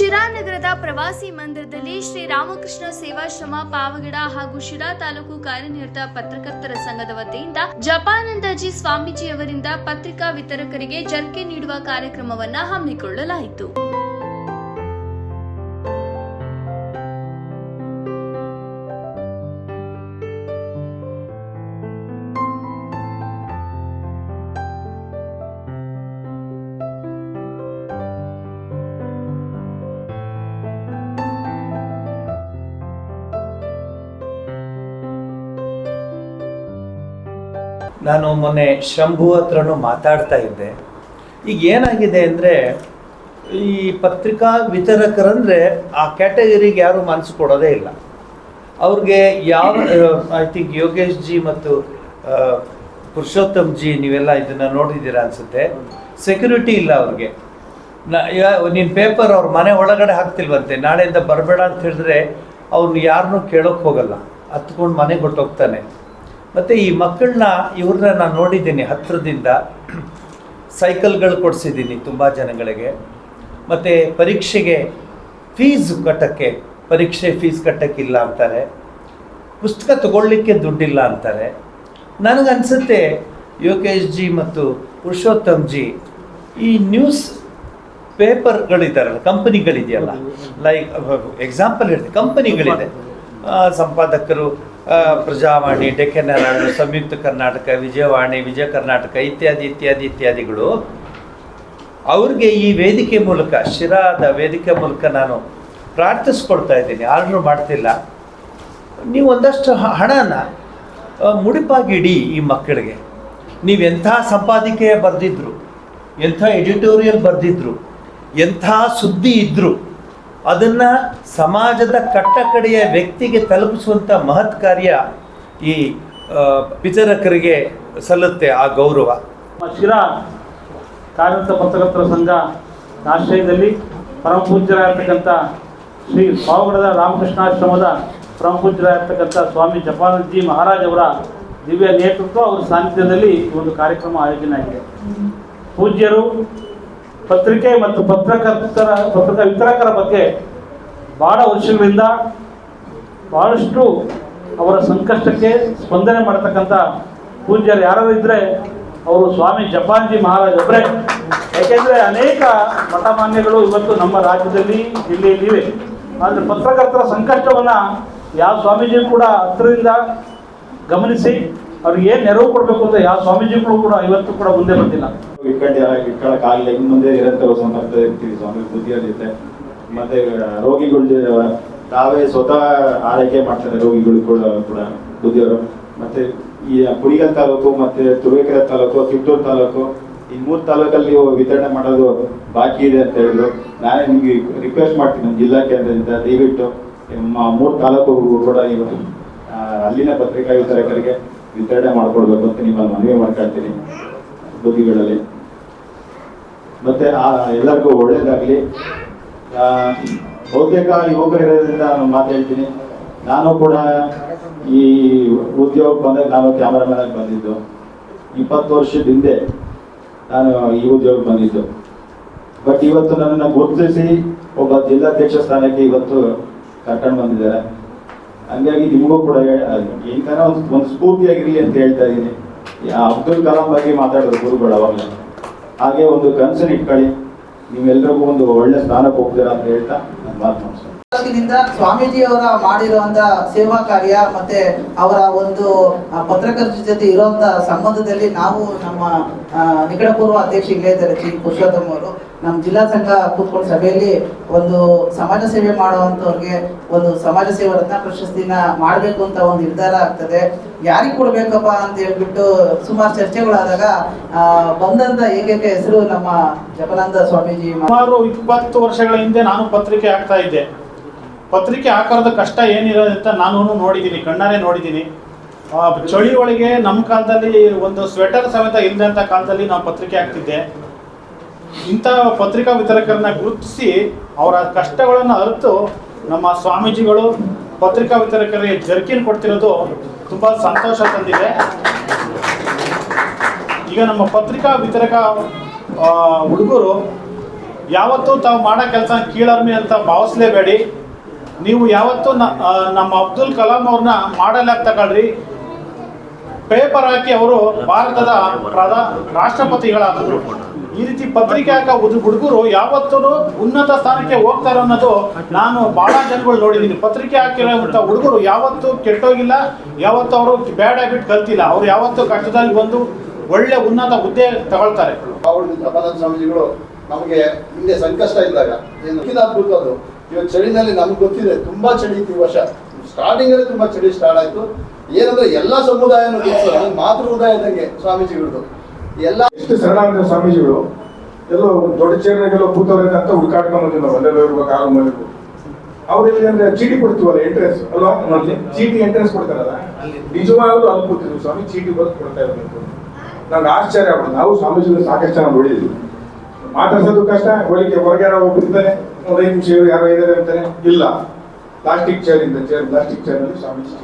ಶಿರಾನಗರದ ಪ್ರವಾಸಿ ಮಂದಿರದಲ್ಲಿ ಶ್ರೀ ರಾಮಕೃಷ್ಣ ಸೇವಾಶ್ರಮ ಪಾವಗಡ ಹಾಗೂ ಶಿರಾ ತಾಲೂಕು ಕಾರ್ಯನಿರತ ಪತ್ರಕರ್ತರ ಸಂಘದ ವತಿಯಿಂದ ಜಪಾನಂದಜಿ ಸ್ವಾಮೀಜಿ ಅವರಿಂದ ಪತ್ರಿಕಾ ವಿತರಕರಿಗೆ ಜರ್ಕೆ ನೀಡುವ ಕಾರ್ಯಕ್ರಮವನ್ನು ಹಮ್ಮಿಕೊಳ್ಳಲಾಯಿತು. ನಾನು ಮೊನ್ನೆ ಶಂಭು ಹತ್ರನೂ ಮಾತಾಡ್ತಾ ಇದ್ದೆ. ಈಗ ಏನಾಗಿದೆ ಅಂದರೆ, ಈ ಪತ್ರಿಕಾ ವಿತರಕರಂದರೆ ಆ ಕ್ಯಾಟಗರಿಗೆ ಯಾರು ಮನಸ್ಸು ಕೊಡೋದೇ ಇಲ್ಲ. ಅವ್ರಿಗೆ ಯಾವ, ಐ ಥಿಂಕ್ ಯೋಗೇಶ್ ಜಿ ಮತ್ತು ಪುರುಷೋತ್ತಮ್ ಜಿ ನೀವೆಲ್ಲ ಇದನ್ನು ನೋಡಿದ್ದೀರಾ ಅನಿಸುತ್ತೆ. ಸೆಕ್ಯೂರಿಟಿ ಇಲ್ಲ ಅವ್ರಿಗೆ. ನಿನ್ನ ಪೇಪರ್ ಅವ್ರ ಮನೆ ಒಳಗಡೆ ಹಾಕ್ತಿಲ್ವಂತೆ, ನಾಳೆಯಿಂದ ಬರಬೇಡ ಅಂತ ಹೇಳಿದ್ರೆ ಅವ್ರನ್ನ ಯಾರನ್ನೂ ಕೇಳೋಕೆ ಹೋಗಲ್ಲ. ಹತ್ಕೊಂಡು ಮನೆಗೆ ಹೊಟ್ಟೋಗ್ತಾನೆ ಮತ್ತು ಈ ಮಕ್ಕಳನ್ನ ಇವ್ರನ್ನ ನಾನು ನೋಡಿದ್ದೀನಿ ಹತ್ತಿರದಿಂದ ಸೈಕಲ್ಗಳು ಕೊಡಿಸಿದ್ದೀನಿ ತುಂಬ ಜನಗಳಿಗೆ. ಮತ್ತು ಪರೀಕ್ಷೆಗೆ ಫೀಸ್ ಕಟ್ಟೋಕ್ಕೆ ಪರೀಕ್ಷೆ ಫೀಸ್ ಕಟ್ಟೋಕ್ಕಿಲ್ಲ ಅಂತಾರೆ. ಪುಸ್ತಕ ತಗೊಳ್ಳಿಕ್ಕೆ ದುಡ್ಡಿಲ್ಲ ಅಂತಾರೆ. ನನಗನ್ಸುತ್ತೆ ಯೋಗೇಶ್ ಜಿ ಮತ್ತು ಪುರುಷೋತ್ತಮ್ ಜಿ ಈ ನ್ಯೂಸ್ ಪೇಪರ್ಗಳಿದ್ದಾರಲ್ಲ ಕಂಪನಿಗಳಿದೆಯಲ್ಲ? ಲೈಕ್ ಎಕ್ಸಾಂಪಲ್ ಹೇಳ್ತೀನಿ. ಕಂಪನಿಗಳಿದೆ. ಸಂಪಾದಕರು ಪ್ರಜಾವಾಣಿ, ಡೆಕ್ಕನ್ ಹೆರಾಲ್ಡ್ ಸಂಯುಕ್ತ ಕರ್ನಾಟಕ, ವಿಜಯವಾಣಿ, ವಿಜಯ ಕರ್ನಾಟಕ ಇತ್ಯಾದಿ ಇತ್ಯಾದಿ, ಇತ್ಯಾದಿಗಳು. ಅವ್ರಿಗೆ ಈ ವೇದಿಕೆ ಮೂಲಕ, ಶಿರಾದ ವೇದಿಕೆ ಮೂಲಕ ನಾನು ಪ್ರಾರ್ಥಿಸ್ಕೊಳ್ತಾ ಇದ್ದೀನಿ. ಆರ್ಡ್ರ್ ಮಾಡ್ತಿಲ್ಲ. ನೀವು ಒಂದಷ್ಟು ಹಣನ ಮುಡಿಪಾಗಿಡಿ ಈ ಮಕ್ಕಳಿಗೆ. ನೀವು ಎಂಥ ಸಂಪಾದಕೀಯ ಬರೆದಿದ್ರು, ಎಂಥ ಎಡಿಟೋರಿಯಲ್ ಬರೆದಿದ್ರು, ಎಂಥ ಸುದ್ದಿ ಇದ್ದರು ಅದನ್ನು ಸಮಾಜದ ಕಟ್ಟಕಡೆಯ ವ್ಯಕ್ತಿಗೆ ತಲುಪಿಸುವಂಥ ಮಹತ್ ಕಾರ್ಯ ಈ ವಿಚಾರಕರಿಗೆ ಸಲ್ಲುತ್ತೆ ಆ ಗೌರವ. ಶಿರಾ ಕಾರ್ಯಂತ ಪತ್ರಕರ್ತರ ಸಂಘ ಆಶ್ರಯದಲ್ಲಿ ಪರಮ ಪೂಜ್ಯರಾಗಿರ್ತಕ್ಕಂಥ ಶ್ರೀ ಪಾವಗಡದ ರಾಮಕೃಷ್ಣಾಶ್ರಮದ ಪರಮ ಪೂಜ್ಯರಾಗಿರ್ತಕ್ಕಂಥ ಸ್ವಾಮಿ ಜಪಾನಂದಜಿ ಮಹಾರಾಜ್ ಅವರ ದಿವ್ಯ ನೇತೃತ್ವ ಅವರ ಸಾನ್ನಿಧ್ಯದಲ್ಲಿ ಒಂದು ಕಾರ್ಯಕ್ರಮ ಆಯೋಜನೆ ಆಗಿದೆ ಪೂಜ್ಯರು ಪತ್ರಿಕೆ ಮತ್ತು ಪತ್ರಕರ್ತರ, ಪತ್ರಿಕಾ ವಿತರಕರ ಬಗ್ಗೆ ಭಾಳ ವರ್ಷಗಳಿಂದ ಭಾಳಷ್ಟು ಅವರ ಸಂಕಷ್ಟಕ್ಕೆ ಸ್ಪಂದನೆ ಮಾಡತಕ್ಕಂಥ ಪೂಜ್ಯರು ಯಾರು ಇದ್ದರೆ ಅವರು ಸ್ವಾಮಿ ಜಪಾನ್ಜಿ ಮಹಾರಾಜ್ ಒಬ್ಬರೇ ಯಾಕೆಂದರೆ ಅನೇಕ ಮಠಮಾನ್ಯಗಳು ಇವತ್ತು ನಮ್ಮ ರಾಜ್ಯದಲ್ಲಿ ಜಿಲ್ಲೆಯಲ್ಲಿ ಇವೆ ಆದರೆ ಪತ್ರಕರ್ತರ ಸಂಕಷ್ಟವನ್ನು ಯಾವ ಸ್ವಾಮೀಜಿ ಕೂಡ ಹತ್ತಿರದಿಂದ ಗಮನಿಸಿ ಅವ್ರಿಗೆ ಏನು ನೆರವು ಕೊಡಬೇಕು ಅಂತ ಯಾವ ಸ್ವಾಮೀಜಿಗಳು ಕೂಡ ಇವತ್ತು ಕೂಡ ಮುಂದೆ ಬಂದಿಲ್ಲ. ಇಟ್ಕೊಂಡು ಆಗಿಲ್ಲ ಇನ್ನು ಮುಂದೆ ನಿರಂತರ ಸಂಪರ್ಕ ಇರ್ತೀವಿ ಸ್ವಾಮಿ ಬುದ್ಧಿಯಲ್ಲಿ ಜೊತೆ ಮತ್ತೆ ರೋಗಿಗಳ ತಾವೇ ಸ್ವತಃ ಆರೈಕೆ ಮಾಡ್ತಾರೆ ರೋಗಿಗಳು ಕೂಡ ಕೂಡ ಬುದ್ಧಿಯವರು. ಮತ್ತೆ ಈ ಕುಡಿಗಲ್ ತಾಲೂಕು, ಮತ್ತೆ ತುರುವೇಕೆರೆ ತಾಲೂಕು, ಕಿತ್ತೂರು ತಾಲೂಕು, ಈ ಮೂರು ತಾಲೂಕಲ್ಲಿ ವಿತರಣೆ ಮಾಡೋದು ಬಾಕಿ ಇದೆ ಅಂತ ಹೇಳಿದ್ರು. ನಾನೇ ನಿಮ್ಗೆ ರಿಕ್ವೆಸ್ಟ್ ಮಾಡ್ತೀನಿ ಜಿಲ್ಲಾ ಕೇಂದ್ರದಿಂದ, ದಯವಿಟ್ಟು ಮೂರು ತಾಲೂಕು ಕೂಡ ನೀವು ಅಲ್ಲಿನ ಪತ್ರಿಕಾ ವಿತರಕರಿಗೆ ವಿತರಣೆ ಮಾಡ್ಕೊಡ್ಬೇಕು ಅಂತ ನಿಮ್ಮಲ್ಲಿ ಮನವಿ ಮಾಡ್ಕೊಳ್ತೀನಿ. ಬುದ್ಧಿಗಳಲ್ಲಿ ಮತ್ತೆ ಆ, ಎಲ್ಲರಿಗೂ ಒಳ್ಳೇದಾಗ್ಲಿ. ಬಹುತೇಕ ಯುವಕರಿರೋದ್ರಿಂದ ನಾನು ಮಾತಾಡ್ತೀನಿ ನಾನು ಕೂಡ ಈ ಉದ್ಯೋಗ ಬಂದಾಗ ನಾನು ಕ್ಯಾಮ್ರಾಮನ್ ಆಗಿ ಬಂದಿದ್ದು. ಇಪ್ಪತ್ತು ವರ್ಷದ ಹಿಂದೆ ನಾನು ಈ ಉದ್ಯೋಗ ಬಂದಿದ್ದು. ಬಟ್ ಇವತ್ತು ನನ್ನನ್ನು ಗುರುತಿಸಿ ಒಬ್ಬ ಜಿಲ್ಲಾಧ್ಯಕ್ಷ ಸ್ಥಾನಕ್ಕೆ ಇವತ್ತು ಕರ್ಕೊಂಡು ಬಂದಿದ್ದಾರೆ. ಹಂಗಾಗಿ ನಿಮಗೂ ಕೂಡ ಥರ ಒಂದು ಸ್ಫೂರ್ತಿಯಾಗಿರಲಿ ಅಂತ ಹೇಳ್ತಾ ಇದ್ದೀನಿ. ಅಬ್ದುಲ್ ಕಲಾಂ ಬಗ್ಗೆ ಮಾತಾಡೋದು ಗುರುಗಳು ಅವಾಗಲೇ. ಹಾಗೆ ಒಂದು ಕನಸನ್ನು ಇಟ್ಕೊಳ್ಳಿ ನೀವೆಲ್ಲರಿಗೂ ಒಂದು ಒಳ್ಳೆ ಸ್ಥಾನಕ್ಕೆ ಹೋಗ್ತೀರಾ ಅಂತ ಹೇಳ್ತಾ ನಾನು ಮಾತು ಮುಗಿಸ್ತೇನೆ. ಸ್ವಾಮೀಜಿ ಸ್ವಾಮೀಜಿಯವರ ಮಾಡಿರುವಂತ ಸೇವಾ ಕಾರ್ಯ ಮತ್ತೆ ಅವರ ಒಂದು ಪತ್ರಕರ್ತ ಜೊತೆ ಇರುವಂತ ಸಂಬಂಧದಲ್ಲಿ ನಾವು ನಮ್ಮ ನಿಕಟಪೂರ್ವ ಅಧ್ಯಕ್ಷ ಇಲ್ಲೇ ಇದ್ದಾರೆ ಶ್ರೀ ಪುರುಷೋತ್ತಮ್ ಅವರು. ನಮ್ಮ ಜಿಲ್ಲಾ ಸಂಘ ಕೂತ್ಕೊಂಡು ಸಭೆಯಲ್ಲಿ ಒಂದು ಸಮಾಜ ಸೇವೆ ಮಾಡುವಂತವ್ರಿಗೆ ಒಂದು ಸಮಾಜ ಸೇವೆ ರತ್ನ ಪ್ರಶಸ್ತಿನ ಮಾಡಬೇಕು ಅಂತ ಒಂದು ನಿರ್ಧಾರ ಆಗ್ತದೆ. ಯಾರಿಗೆ ಕೊಡ್ಬೇಕಪ್ಪ ಅಂತ ಹೇಳ್ಬಿಟ್ಟು ಸುಮಾರು ಚರ್ಚೆಗಳಾದಾಗ ಬಂದಂತ ಏಕೈಕ ಹೆಸರು ನಮ್ಮ ಜಪನಂದ ಸ್ವಾಮೀಜಿ. ಸುಮಾರು ಇಪ್ಪತ್ತು ವರ್ಷಗಳ ಹಿಂದೆ ನಾನು ಪತ್ರಿಕೆ ಆಗ್ತಾ ಇದ್ದೆ. ಪತ್ರಿಕೆ ಆಕಾರದ ಕಷ್ಟ ಅಂತ ನಾನು ನೋಡಿದ್ದೀನಿ, ಕಣ್ಣಾರೆ ನೋಡಿದ್ದೀನಿ. ಚಳಿ ಒಳಗೆ ನಮ್ಮ ಕಾಲದಲ್ಲಿ ಒಂದು ಸ್ವೆಟರ್ ಸಮೇತ ಇಲ್ಲದಂಥ ಕಾಲದಲ್ಲಿ ನಾವು ಪತ್ರಿಕೆ ಹಾಕ್ತಿದ್ದೆ. ಇಂಥ ಪತ್ರಿಕಾ ವಿತರಕರನ್ನ ಗುರುತಿಸಿ ಅವರ ಕಷ್ಟಗಳನ್ನು ಅರಿತು ನಮ್ಮ ಸ್ವಾಮೀಜಿಗಳು ಪತ್ರಿಕಾ ವಿತರಕರಿಗೆ ಜರ್ಕಿನ್ ಕೊಡ್ತಿರೋದು ತುಂಬ ಸಂತೋಷ ತಂದಿದೆ. ಈಗ ನಮ್ಮ ಪತ್ರಿಕಾ ವಿತರಕ ಹುಡುಗರು, ಯಾವತ್ತೂ ತಾವು ಮಾಡೋ ಕೆಲಸ ಕೀಳರ್ಮಿ ಅಂತ ಭಾವಿಸ್ಲೇಬೇಡಿ. ನೀವು ಯಾವತ್ತೂ ನಮ್ಮ ಅಬ್ದುಲ್ ಕಲಾಂ ಅವ್ರನ್ನ ಮಾಡಲ್ ಆಗಿ ತಗೊಳ್ರಿ ಪೇಪರ್ ಹಾಕಿ ಅವರು ಭಾರತದ ಪ್ರಧಾ ರಾಷ್ಟ್ರಪತಿಗಳಾದರು ಈ ರೀತಿ ಪತ್ರಿಕೆ ಹಾಕಿ ಹುಡುಗರು ಯಾವತ್ತೂ ಉನ್ನತ ಸ್ಥಾನಕ್ಕೆ ಹೋಗ್ತಾರೆ ಅನ್ನೋದು ನಾನು ಬಹಳ ಜನಗಳು ನೋಡಿದ್ದೀನಿ ಪತ್ರಿಕೆ ಹಾಕಿರೋಂಥ ಹುಡುಗರು ಯಾವತ್ತೂ ಕೆಟ್ಟೋಗಿಲ್ಲ, ಯಾವತ್ತೂ ಅವರು ಬ್ಯಾಡ್ ಹ್ಯಾಬಿಟ್ ಕಲ್ತಿಲ್ಲ. ಅವ್ರು ಯಾವತ್ತೂ ಕಷ್ಟದಲ್ಲಿ ಬಂದು ಒಳ್ಳೆ ಉನ್ನತ ಹುದ್ದೆ ತಗೊಳ್ತಾರೆ. ಸ್ವಾಮೀಜಿಗಳು ನಮಗೆ ಹಿಂದೆ ಸಂಕಷ್ಟ ಇದ್ದಾಗ, ಏನು ಅದ್ಭುತ ಅದು. ಇವತ್ತು ಚಳಿನಲ್ಲಿ ನಮ್ಗೆ ಗೊತ್ತಿದೆ ತುಂಬಾ ಚಳಿ ಇತ್ತು ಈ ವರ್ಷ. ಸ್ಟಾರ್ಟಿಂಗ್ ಅಲ್ಲಿ ತುಂಬಾ ಚಳಿ ಸ್ಟಾರ್ಟ್ ಆಯ್ತು. ಏನಂದ್ರೆ ಎಲ್ಲಾ ಸಮುದಾಯನೂ ಮಾತೃ ಹೃದಯ ಇದ್ದಂಗೆ ಸ್ವಾಮೀಜಿಗಳದ್ದು. ಎಲ್ಲ ಎಷ್ಟು ಶರಣಾನಂದ ಸ್ವಾಮೀಜಿಗಳು ಎಲ್ಲೋ ದೊಡ್ಡ ಚೇರ್ನಾಗೆಲ್ಲ ಕೂತವ್ರೆ ಅಂತ ಹುಡುಕಾಡ್ಕೊಂಡು ಬಂದಿಲ್ಲ ನಾವು ಇರುವ ಇರ್ಬೇಕು ಆರು ಮನೆಗೂ ಅವ್ರಿಗೆ ಅಂದ್ರೆ ಚೀಟಿ ಕೊಡ್ತೀವಲ್ಲ ಎಂಟ್ರೆನ್ಸ್ ಅಲ್ವಾ? ಚೀಟಿ ಎಂಟ್ರೆನ್ಸ್ ಕೊಡ್ತಾರಲ್ಲ? ನಿಜವಾಗ್ಲೂ ಅಲ್ಲಿ ಕೂತಿದ್ವಿ ಸ್ವಾಮಿ ಚೀಟಿ ಬರೆದು ಕೊಡ್ತಾ ಇರ್ಬೇಕು ನಂಗೆ ಆಶ್ಚರ್ಯ ಆಗ್ಬೋದು ನಾವು ಸ್ವಾಮೀಜಿಗಳು ಸಾಕಷ್ಟು ಜನ ನೋಡಿದ್ವಿ. ಮಾತಾಡ್ಸೋದು ಕಷ್ಟ ಹೋಲಿಕೆ ಹೊರಗೆ ಯಾರೋ ಒಬ್ಬ ಇರ್ತಾನೆ ಒಂದು ಚೇರ್ ಯಾರೋ ಇದ್ದಾರೆ ಅಂತಾನೆ ಇಲ್ಲ. ಪ್ಲಾಸ್ಟಿಕ್ ಚೇರ್ ಇಂದ ಚೇರ್ ಪ್ಲಾಸ್ಟಿಕ್ ಚೇರ್ನಲ್ಲಿ ಸ್ವಾಮೀಜಿ